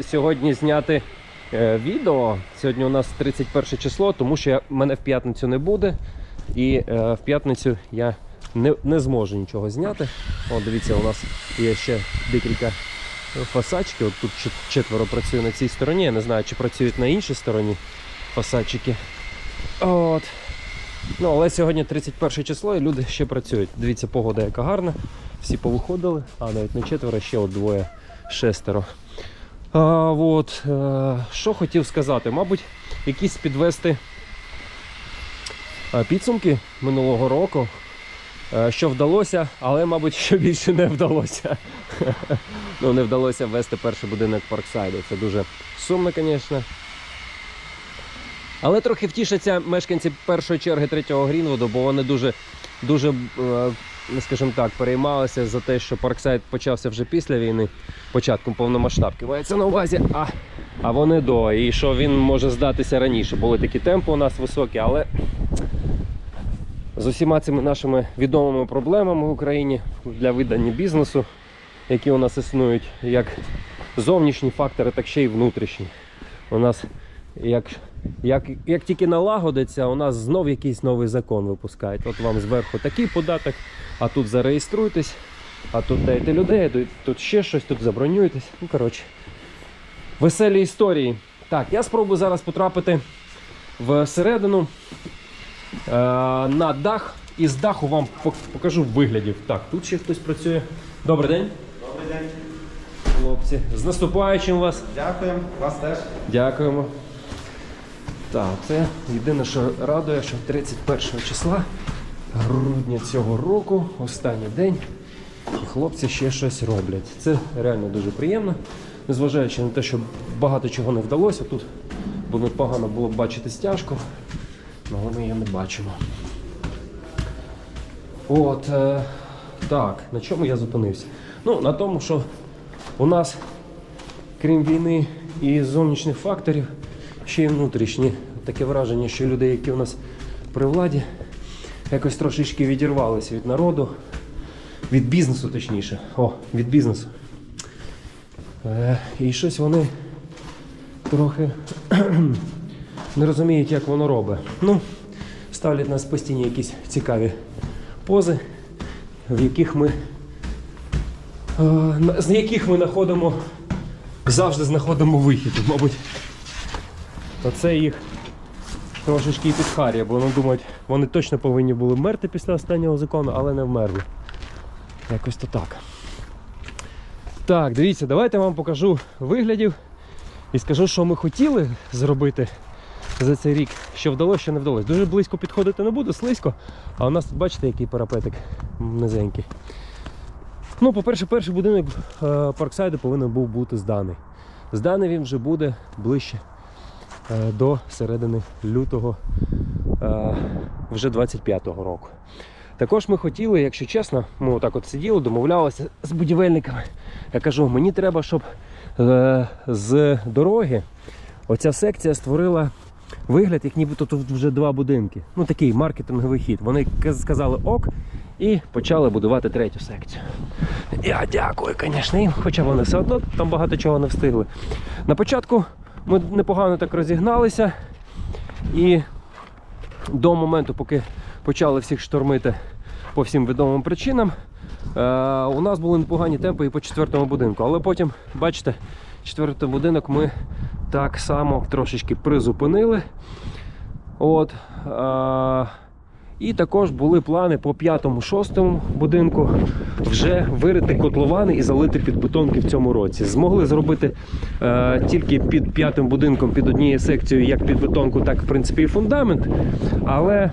Сьогодні зняти е, відео. Сьогодні у нас 31 число, тому що я, мене в п'ятницю не буде. І е, в п'ятницю я не, не зможу нічого зняти. О, дивіться, у нас є ще декілька фасачки. От тут четверо працює на цій стороні. Я не знаю, чи працюють на іншій стороні фасадчики. От. Ну, але сьогодні 31 число і люди ще працюють. Дивіться, погода яка гарна. Всі повиходили, а навіть не четверо, ще от двоє, шестеро. А, от, е, що хотів сказати? Мабуть, якісь підвести е, підсумки минулого року, е, що вдалося, але, мабуть, що більше не вдалося. ну, не вдалося ввести перший будинок Парксайду. Це дуже сумно, звісно. Але трохи втішаться мешканці першої черги третього Грінвуду, бо вони дуже, дуже, скажімо так, переймалися за те, що Парксайд почався вже після війни, початком повномасштабки. Мається на увазі, а, а вони до. І що він може здатися раніше. Були такі темпи у нас високі, але з усіма цими нашими відомими проблемами в Україні для видання бізнесу, які у нас існують, як зовнішні фактори, так ще й внутрішні. У нас як, як, як тільки налагодиться, у нас знов якийсь новий закон випускають. От вам зверху такий податок, а тут зареєструйтесь, а тут дайте людей, тут, ще щось, тут забронюєтесь. Ну, коротше, веселі історії. Так, я спробую зараз потрапити всередину е, на дах. І з даху вам покажу виглядів. Так, тут ще хтось працює. Добрий день, Добрий день. хлопці. З наступаючим вас. Дякуємо. Вас теж. Дякуємо. Так, це єдине, що радує, що 31 числа грудня цього року, останній день, і хлопці ще щось роблять. Це реально дуже приємно, незважаючи на те, що багато чого не вдалося. Тут бо непогано було б бачити стяжку, але ми її не бачимо. От, е, так, на чому я зупинився? Ну, на тому, що у нас крім війни і зовнішніх факторів, ще й внутрішні. Таке враження, що люди, які у нас при владі, якось трошечки відірвалися від народу, від бізнесу, точніше. О, від бізнесу. Е, і щось вони трохи не розуміють, як воно робить. Ну, ставлять нас постійні якісь цікаві пози, в яких ми, е, з яких ми знаходимо завжди знаходимо вихід. Мабуть, оце їх трошечки і підхарює, бо вони думають, вони точно повинні були вмерти після останнього закону, але не вмерли. Якось то так. Так, дивіться, давайте вам покажу виглядів і скажу, що ми хотіли зробити за цей рік, що вдалося, що не вдалося. Дуже близько підходити не буду, слизько, а у нас тут бачите, який парапетик низенький. Ну, по-перше, перший будинок е, Парксайду повинен був бути зданий. Зданий він вже буде ближче до середини лютого е, вже 25-го року. Також ми хотіли, якщо чесно, ми отак от сиділи, домовлялися з будівельниками. Я кажу, мені треба, щоб е, з дороги оця секція створила вигляд, як нібито тут вже два будинки. Ну такий маркетинговий хід. Вони сказали ок і почали будувати третю секцію. Я дякую, звісно, їм, хоча вони все одно там багато чого не встигли. На початку ми непогано так розігналися, і до моменту, поки почали всіх штормити по всім відомим причинам, е, у нас були непогані темпи і по четвертому будинку. Але потім, бачите, четвертий будинок ми так само трошечки призупинили. От, е, і також були плани по п'ятому, шостому будинку вже вирити котловани і залити під бетонки в цьому році. Змогли зробити е, тільки під п'ятим будинком, під однією секцією, як під бетонку, так в принципі і фундамент. Але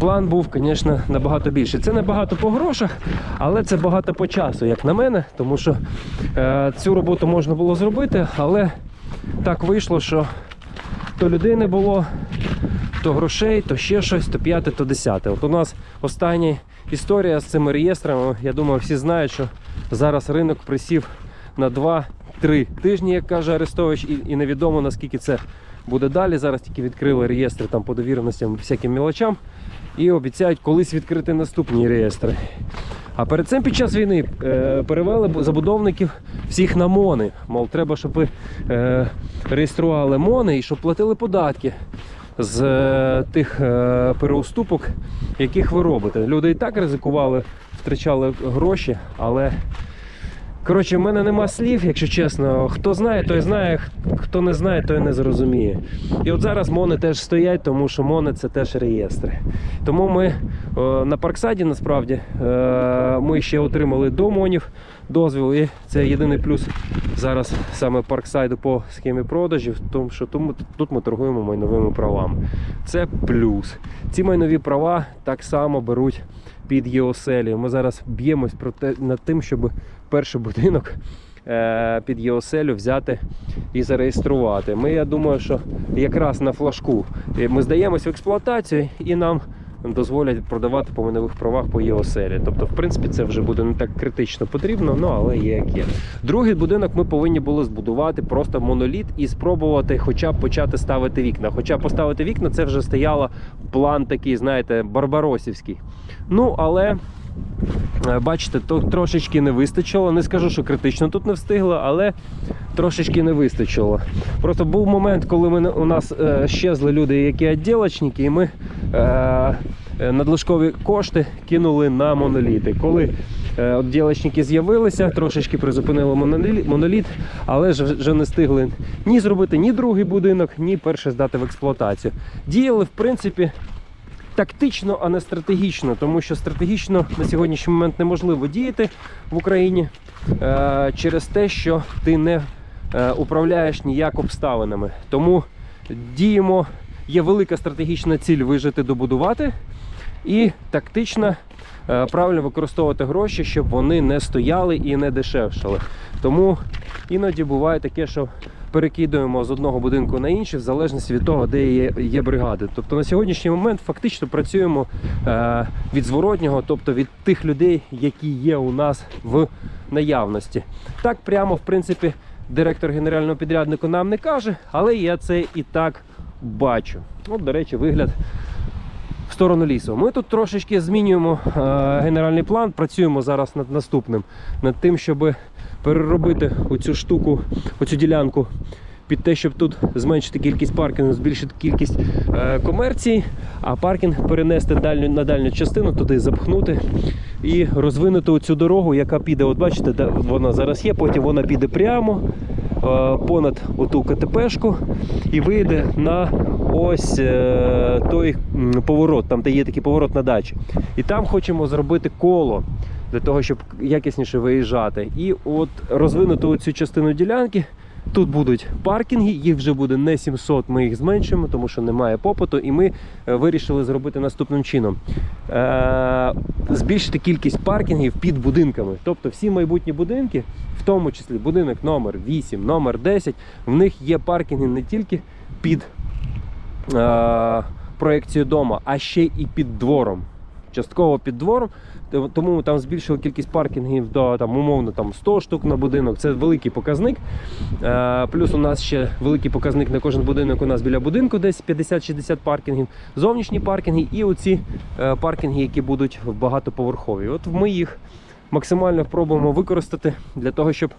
план був, звісно, набагато більше. Це не багато по грошах, але це багато по часу, як на мене, тому що е, цю роботу можна було зробити, але так вийшло, що то людей не було, то грошей, то ще щось, то п'яте, то десяте. От у нас остання історія з цими реєстрами. Я думаю, всі знають, що зараз ринок присів на 2-3 тижні, як каже Арестович, і, і невідомо наскільки це буде далі. Зараз тільки відкрили реєстри там по довіреностям, всяким мілочам. І обіцяють колись відкрити наступні реєстри. А перед цим під час війни е, перевели забудовників всіх на мони. Мов, треба, щоб ви е, реєстрували мони і щоб платили податки з е, тих е, переуступок, яких ви робите. Люди і так ризикували, втрачали гроші, але. Коротше, в мене нема слів, якщо чесно. Хто знає, той знає, хто не знає, той не зрозуміє. І от зараз мони теж стоять, тому що мони це теж реєстри. Тому ми е, на Парксаді насправді е, ми ще отримали до монів дозвіл. І це єдиний плюс зараз саме Парксайду по схемі продажів, тому що тому, тут ми торгуємо майновими правами. Це плюс. Ці майнові права так само беруть під ЄОСЕЛі. Ми зараз б'ємось над тим, щоб перший будинок е, під ЄОСЕЛю взяти і зареєструвати. Ми, я думаю, що якраз на флажку ми здаємось в експлуатацію і нам дозволять продавати по майнових правах по ЄОСЕЛі. Тобто, в принципі, це вже буде не так критично потрібно, ну але є як є. Другий будинок ми повинні були збудувати просто моноліт і спробувати хоча б почати ставити вікна. Хоча поставити вікна це вже стояло план такий, знаєте, барбаросівський. Ну, але Бачите, то трошечки не вистачило. Не скажу, що критично тут не встигло, але трошечки не вистачило. Просто був момент, коли ми, у нас е, щезли люди, які відділочники, і ми е, е, надлишкові кошти кинули на моноліти. Коли е, відділочники з'явилися, трошечки призупинили моноліт, але ж вже не встигли ні зробити ні другий будинок, ні перший здати в експлуатацію. Діяли, в принципі, тактично, а не стратегічно, тому що стратегічно на сьогоднішній момент неможливо діяти в Україні е, через те, що ти не е, управляєш ніяк обставинами. Тому діємо, є велика стратегічна ціль вижити, добудувати, і тактично е, правильно використовувати гроші, щоб вони не стояли і не дешевшали. Тому іноді буває таке, що перекидуємо з одного будинку на інший, в залежності від того, де є, є бригади. Тобто на сьогоднішній момент фактично працюємо е, від зворотнього, тобто від тих людей, які є у нас в наявності. Так прямо, в принципі, директор генерального підрядника нам не каже, але я це і так бачу. От, до речі, вигляд в сторону лісу. Ми тут трошечки змінюємо е, генеральний план, працюємо зараз над наступним, над тим, щоб переробити оцю штуку, оцю ділянку під те, щоб тут зменшити кількість паркінгу, збільшити кількість е, комерції, а паркінг перенести дальню, на дальню частину, туди запхнути і розвинути оцю дорогу, яка піде, от бачите, де вона зараз є, потім вона піде прямо е, понад оту КТПшку і вийде на ось е, той поворот, там де є такий поворот на дачі. І там хочемо зробити коло для того, щоб якісніше виїжджати. І от розвинути оцю частину ділянки. Тут будуть паркінги, їх вже буде не 700, ми їх зменшимо, тому що немає попиту, і ми е, вирішили зробити наступним чином: Е, збільшити кількість паркінгів під будинками. Тобто всі майбутні будинки, в тому числі будинок номер 8, номер 10, в них є паркінги не тільки під е, проекцію дома, а ще і під двором. Частково під двором, тому там збільшили кількість паркінгів до там, умовно там, 100 штук на будинок. Це великий показник. Е, плюс у нас ще великий показник на кожен будинок. У нас біля будинку десь 50-60 паркінгів, зовнішні паркінги і оці е, паркінги, які будуть багатоповерхові. От ми їх максимально пробуємо використати для того, щоб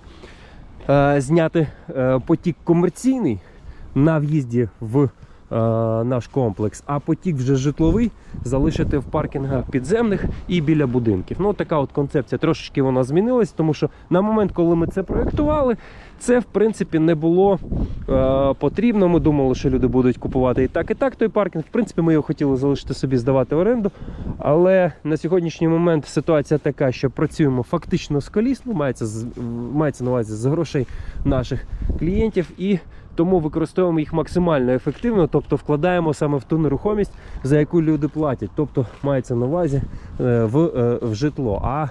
е, зняти потік комерційний на в'їзді в наш комплекс, а потік вже житловий залишити в паркінгах підземних і біля будинків. Ну, така от концепція трошечки вона змінилась, тому що на момент, коли ми це проєктували, це в принципі не було е, потрібно. Ми думали, що люди будуть купувати і так, і так той паркінг. В принципі, ми його хотіли залишити собі здавати в оренду. Але на сьогоднішній момент ситуація така, що працюємо фактично з коліс, ну, мається, мається на увазі з грошей наших клієнтів, і тому використовуємо їх максимально ефективно, тобто вкладаємо саме в ту нерухомість, за яку люди платять. Тобто мається на увазі е, в, е, в житло. А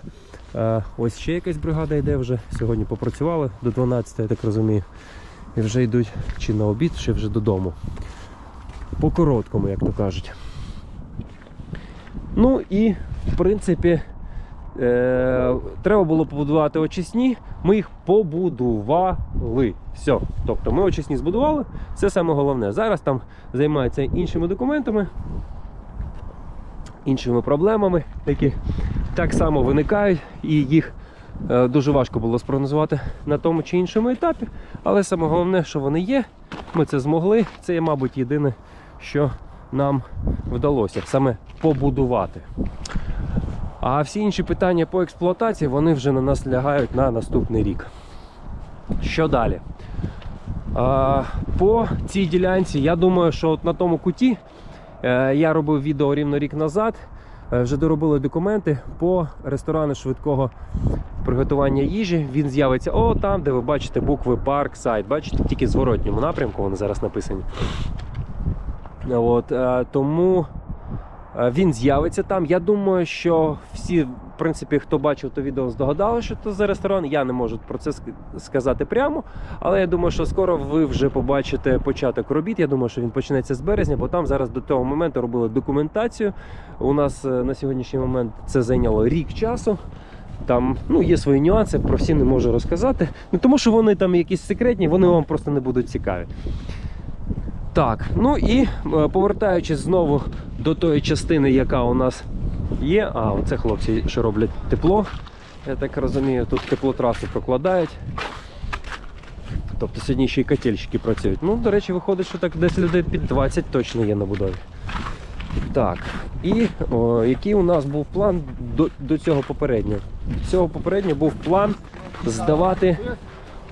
е, ось ще якась бригада йде вже. Сьогодні попрацювали до 12, я так розумію. І вже йдуть чи на обід, чи вже додому. По короткому, як то кажуть. Ну і в принципі. Е, треба було побудувати очисні, ми їх побудували. Все. Тобто ми очисні збудували, це саме головне. Зараз там займаються іншими документами, іншими проблемами, які так само виникають, і їх е, дуже важко було спрогнозувати на тому чи іншому етапі. Але саме головне, що вони є, ми це змогли. Це є, мабуть, єдине, що нам вдалося саме побудувати. А всі інші питання по експлуатації вони вже на нас лягають на наступний рік. Що далі? А, по цій ділянці, я думаю, що от на тому куті е, я робив відео рівно рік назад. е, Вже доробили документи по ресторану швидкого приготування їжі. Він з'явиться о там, де ви бачите букви парк, сайт. Бачите, тільки в зворотньому напрямку вони зараз написані. От, е, тому він з'явиться там. Я думаю, що всі, в принципі, хто бачив то відео, здогадали, що це за ресторан. Я не можу про це сказати прямо. Але я думаю, що скоро ви вже побачите початок робіт. Я думаю, що він почнеться з березня, бо там зараз до того моменту робили документацію. У нас е, на сьогоднішній момент це зайняло рік часу. Там ну, є свої нюанси, про всі не можу розказати. Не тому, що вони там якісь секретні, вони вам просто не будуть цікаві. Так, ну і е, повертаючись знову до тої частини, яка у нас є. А, оце хлопці, що роблять тепло. Я так розумію, тут теплотрасу прокладають. Тобто сьогодні ще й котельщики працюють. Ну, до речі, виходить, що так десь людей під 20 точно є на будові. Так, і о, який у нас був план до, до цього попереднього? До цього попереднього був план здавати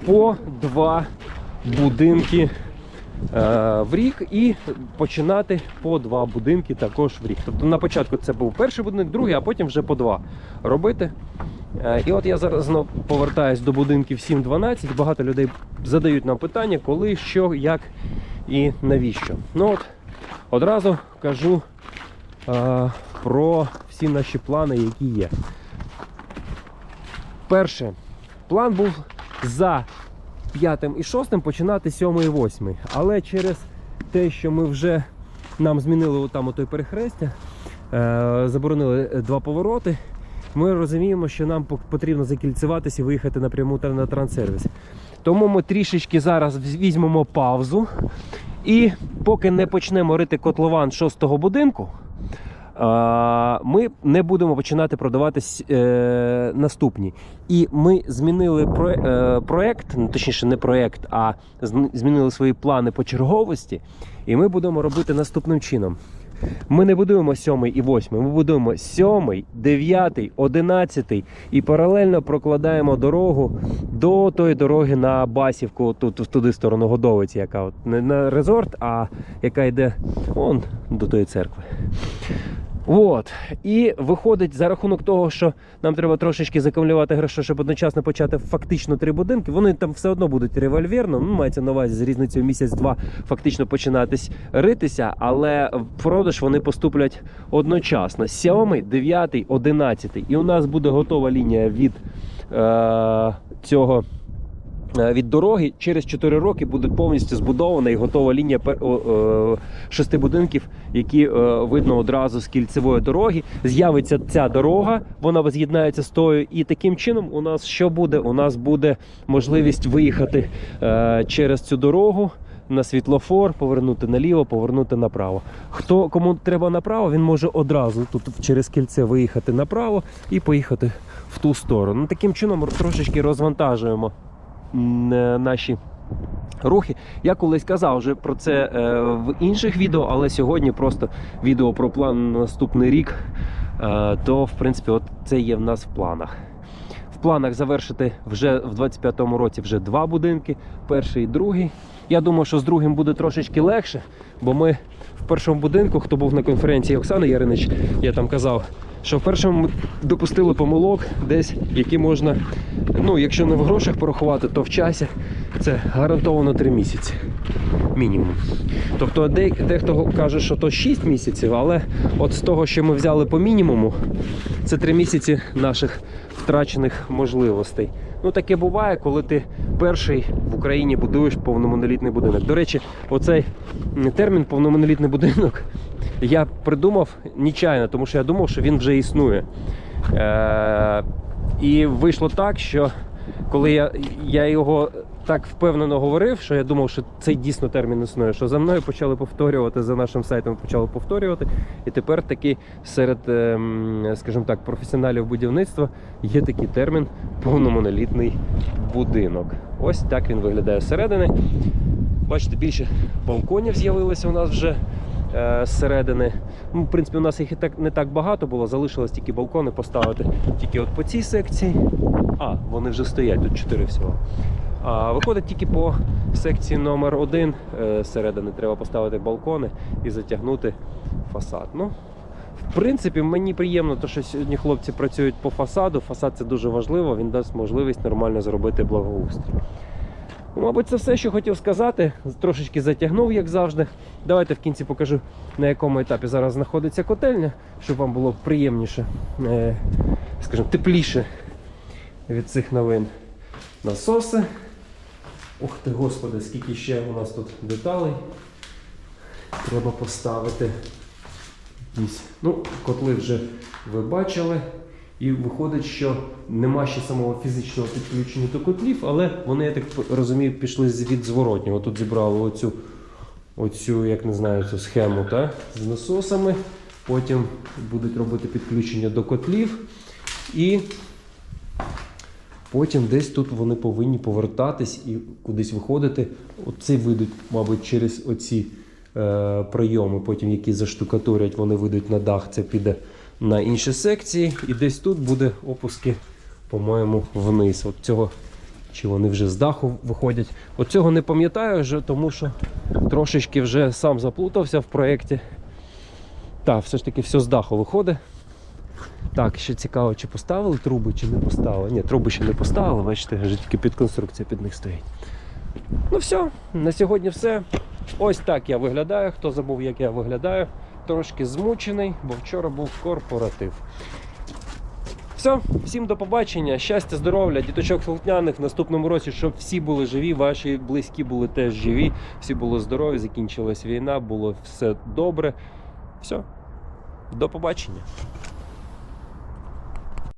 по два будинки в рік і починати по два будинки також в рік. Тобто на початку це був перший будинок, другий, а потім вже по два робити. Е, І от я зараз знов повертаюсь до будинків 7-12. Багато людей задають нам питання, коли, що, як і навіщо. Ну от одразу кажу е, про всі наші плани, які є. Перше, план був за п'ятим і шостим починати сьомий і восьмий. Але через те, що ми вже нам змінили там той перехрестя, е, заборонили е, два повороти. Ми розуміємо, що нам потрібно закільцюватися і виїхати напряму на транссервіс. Тому ми трішечки зараз візьмемо паузу. І поки не почнемо рити котлован шостого будинку, ми не будемо починати продавати е, наступні. І ми змінили е, проект, ну, точніше, не проект, а змінили свої плани по черговості. І ми будемо робити наступним чином. Ми не будуємо сьомий і восьмий, ми будуємо сьомий, дев'ятий, одинадцятий і паралельно прокладаємо дорогу до тої дороги на Басівку, тут в туди сторону Годовиці, яка от не на резорт, а яка йде он до тої церкви. От. І виходить за рахунок того, що нам треба трошечки закамлювати гроші, щоб одночасно почати фактично три будинки. Вони там все одно будуть револьверно, ну мається на увазі з різницею місяць-два фактично починатись ритися, але в продаж вони поступлять одночасно: сьомий, дев'ятий, одинадцятий. І у нас буде готова лінія від е, цього. Е, Від дороги через 4 роки буде повністю збудована і готова лінія шести будинків, які е, видно одразу з кільцевої дороги. З'явиться ця дорога, вона з'єднається з тою, і таким чином у нас що буде? У нас буде можливість виїхати е, через цю дорогу. На світлофор, повернути наліво, повернути направо. Хто кому треба направо, він може одразу тут через кільце виїхати направо і поїхати в ту сторону. Ну, таким чином трошечки розвантажуємо наші рухи. Я колись казав вже про це е, в інших відео, але сьогодні просто відео про план на наступний рік. Е, то, в принципі, от це є в нас в планах. В планах завершити вже в 25-му році вже два будинки, перший і другий. Я думаю, що з другим буде трошечки легше, бо ми в першому будинку, хто був на конференції Оксани Яринич, я там казав, що в першому допустили помилок, десь які можна, ну якщо не в грошах порахувати, то в часі це гарантовано 3 місяці. Мінімум. Тобто дехто каже, що то 6 місяців, але от з того, що ми взяли по мінімуму, це 3 місяці наших втрачених можливостей. Ну таке буває, коли ти перший в Україні будуєш повномонолітний будинок. До речі, оцей термін повномонолітний будинок я придумав нічайно, тому що я думав, що він вже існує. Е- і вийшло так, що коли я, я його так впевнено говорив, що я думав, що цей дійсно термін існує. Що за мною почали повторювати, за нашим сайтом почали повторювати. І тепер таки серед, ем, скажімо так, професіоналів будівництва є такий термін повномонолітний будинок. Ось так він виглядає зсередини. Бачите, більше балконів з'явилося у нас вже е, зсередини. Ну, в принципі, у нас їх і так не так багато було, залишилось тільки балкони поставити. Тільки от по цій секції. А, вони вже стоять, тут чотири всього. А виходить тільки по секції номер 1 е, зсередини треба поставити балкони і затягнути фасад. Ну, в принципі, мені приємно, то, що сьогодні хлопці працюють по фасаду. Фасад це дуже важливо, він дасть можливість нормально зробити благоустрій. Ну, Мабуть, це все, що хотів сказати. Трошечки затягнув, як завжди. Давайте в кінці покажу, на якому етапі зараз знаходиться котельня, щоб вам було приємніше, е, скажімо, тепліше від цих новин. Насоси. Ух ти, господи, скільки ще у нас тут деталей. Треба поставити. Ну, котли вже ви бачили. І виходить, що нема ще самого фізичного підключення до котлів, але вони, я так розумію, пішли від зворотнього. Тут зібрали оцю, оцю, як не знаю, цю схему та, з насосами. Потім будуть робити підключення до котлів. І потім десь тут вони повинні повертатись і кудись виходити. Оці вийдуть, мабуть, через оці е, прийоми, потім які заштукатурять, вони вийдуть на дах, це піде на інші секції. І десь тут буде опуски, по-моєму, вниз. От цього, чи вони вже з даху виходять. От цього не пам'ятаю вже, тому що трошечки вже сам заплутався в проєкті. Так, все ж таки все з даху виходить. Так, ще цікаво, чи поставили труби, чи не поставили. Ні, труби ще не поставили, бачите, тільки під конструкція під них стоїть. Ну все, на сьогодні все. Ось так я виглядаю. Хто забув, як я виглядаю. Трошки змучений, бо вчора був корпоратив. Все, всім до побачення, щастя, здоров'я, діточок слухняних в наступному році, щоб всі були живі, ваші близькі були теж живі, всі були здорові, закінчилась війна, було все добре. Все, до побачення.